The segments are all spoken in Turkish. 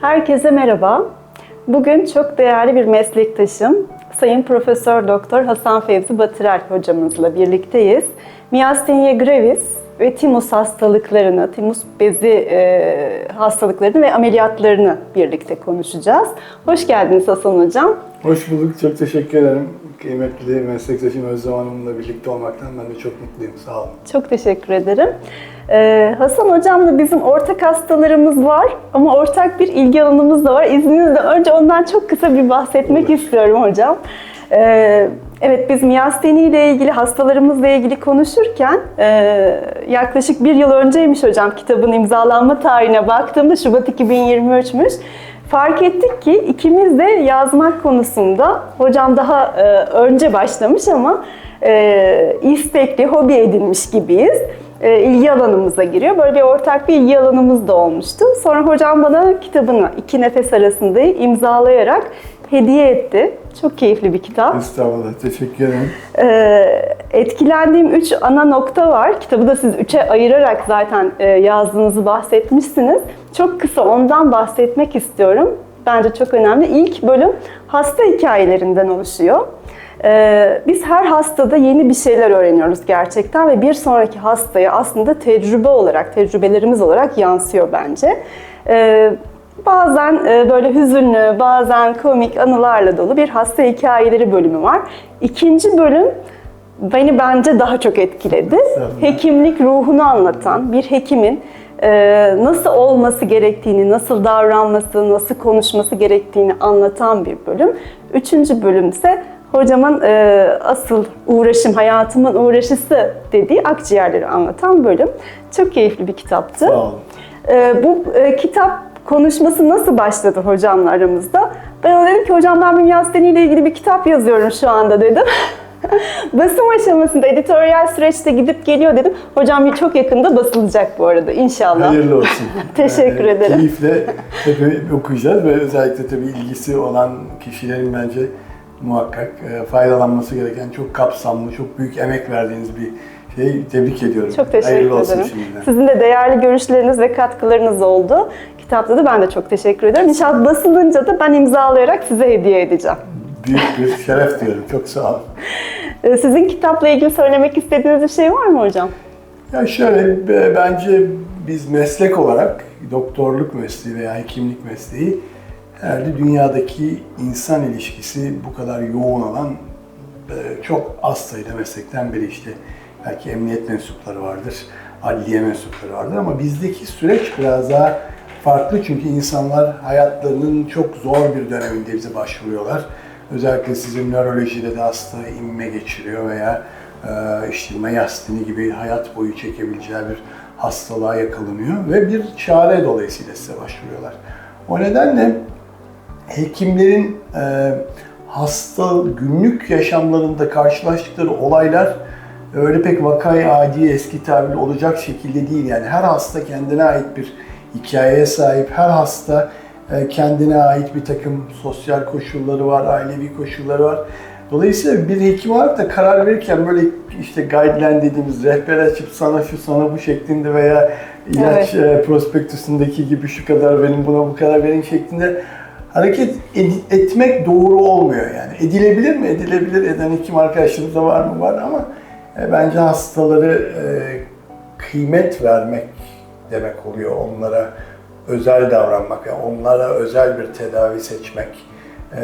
Herkese merhaba. Bugün çok değerli bir meslektaşım, Sayın Profesör Doktor Hasan Fevzi Batırel hocamızla birlikteyiz. Miastenia gravis ve timus hastalıklarını, timus bezi e, hastalıklarını ve ameliyatlarını birlikte konuşacağız. Hoş geldiniz Hasan Hocam. Hoş bulduk, çok teşekkür ederim. Kıymetli meslektaşım Özlem Hanım'la birlikte olmaktan ben de çok mutluyum. Sağ olun. Çok teşekkür ederim. Ee, Hasan Hocam'la bizim ortak hastalarımız var ama ortak bir ilgi alanımız da var. İzninizle önce ondan çok kısa bir bahsetmek istiyorum hocam. Ee, evet biz miyasteni ile ilgili hastalarımızla ilgili konuşurken e, yaklaşık bir yıl önceymiş hocam kitabın imzalanma tarihine baktığımda Şubat 2023'müş. Fark ettik ki ikimiz de yazmak konusunda hocam daha e, önce başlamış ama e, istekli, hobi edinmiş gibiyiz. İlgi alanımıza giriyor. Böyle bir ortak bir ilgi alanımız da olmuştu. Sonra hocam bana kitabını iki nefes arasında imzalayarak hediye etti. Çok keyifli bir kitap. Estağfurullah, teşekkür ederim. Ee, etkilendiğim üç ana nokta var. Kitabı da siz üçe ayırarak zaten e, yazdığınızı bahsetmişsiniz. Çok kısa ondan bahsetmek istiyorum. Bence çok önemli. İlk bölüm hasta hikayelerinden oluşuyor. Ee, biz her hastada yeni bir şeyler öğreniyoruz gerçekten ve bir sonraki hastaya aslında tecrübe olarak, tecrübelerimiz olarak yansıyor bence. Ee, Bazen e, böyle hüzünlü, bazen komik anılarla dolu bir hasta hikayeleri bölümü var. İkinci bölüm beni bence daha çok etkiledi. Hekimlik ruhunu anlatan bir hekimin e, nasıl olması gerektiğini, nasıl davranması, nasıl konuşması gerektiğini anlatan bir bölüm. Üçüncü bölüm ise hocamın e, asıl uğraşım, hayatımın uğraşısı dediği akciğerleri anlatan bölüm. Çok keyifli bir kitaptı. Sağ olun. Bu e, kitap konuşması nasıl başladı hocamla aramızda? Ben ona dedim ki hocam ben Mimyasteni ile ilgili bir kitap yazıyorum şu anda dedim. Basım aşamasında editoryal süreçte gidip geliyor dedim. Hocam çok yakında basılacak bu arada inşallah. Hayırlı olsun. Teşekkür ederim. Keyifle tabii okuyacağız ve özellikle tabii ilgisi olan kişilerin bence muhakkak e, faydalanması gereken çok kapsamlı, çok büyük emek verdiğiniz bir şey. Tebrik ediyorum. Çok teşekkür Hayırlı olsun ederim. şimdiden. Sizin de değerli görüşleriniz ve katkılarınız oldu. Kitapta da ben de çok teşekkür ederim. İnşallah basılınca da ben imzalayarak size hediye edeceğim. Büyük bir şeref diyorum. Çok sağ olun. Ee, Sizin kitapla ilgili söylemek istediğiniz bir şey var mı hocam? Ya şöyle be- bence biz meslek olarak doktorluk mesleği veya hekimlik mesleği herhalde dünyadaki insan ilişkisi bu kadar yoğun olan e, çok az sayıda meslekten biri işte. Belki emniyet mensupları vardır, adliye mensupları vardır ama bizdeki süreç biraz daha farklı çünkü insanlar hayatlarının çok zor bir döneminde bize başvuruyorlar. Özellikle sizin nörolojide de hasta inme geçiriyor veya e, işte mayasteni gibi hayat boyu çekebileceği bir hastalığa yakalanıyor ve bir çare dolayısıyla size başvuruyorlar. O nedenle hekimlerin e, hasta günlük yaşamlarında karşılaştıkları olaylar öyle pek vakay adi eski tabirle olacak şekilde değil. Yani her hasta kendine ait bir hikayeye sahip, her hasta e, kendine ait bir takım sosyal koşulları var, ailevi koşulları var. Dolayısıyla bir hekim olarak da karar verirken böyle işte guideline dediğimiz rehber açıp sana şu sana bu şeklinde veya ilaç e, prospektüsündeki gibi şu kadar verin buna bu kadar verin şeklinde hareket etmek doğru olmuyor yani. Edilebilir mi? Edilebilir. Eden hekim arkadaşlarımız da var mı? Var ama e, bence hastaları e, kıymet vermek demek oluyor. Onlara özel davranmak, yani onlara özel bir tedavi seçmek e,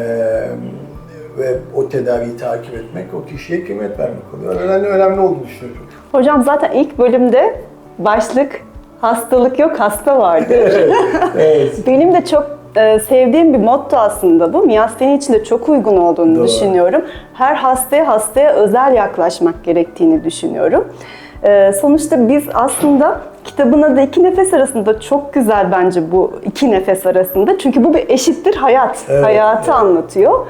ve o tedaviyi takip etmek, o kişiye kıymet vermek oluyor. Önemli, önemli olduğunu düşünüyorum. Hocam zaten ilk bölümde başlık hastalık yok hasta vardı. evet. Benim de çok e, sevdiğim bir motto aslında bu. Miyasteni için de çok uygun olduğunu Doğru. düşünüyorum. Her hastaya hastaya özel yaklaşmak gerektiğini düşünüyorum. E, sonuçta biz aslında kitabın adı iki nefes arasında çok güzel bence bu iki nefes arasında. Çünkü bu bir eşittir hayat. Evet, Hayatı evet. anlatıyor.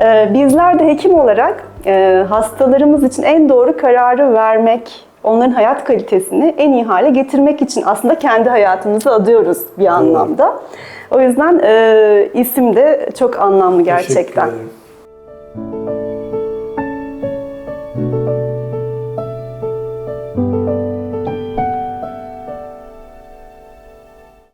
E, bizler de hekim olarak e, hastalarımız için en doğru kararı vermek, onların hayat kalitesini en iyi hale getirmek için aslında kendi hayatımızı adıyoruz bir anlamda. O yüzden e, isim de çok anlamlı Teşekkür gerçekten. ederim.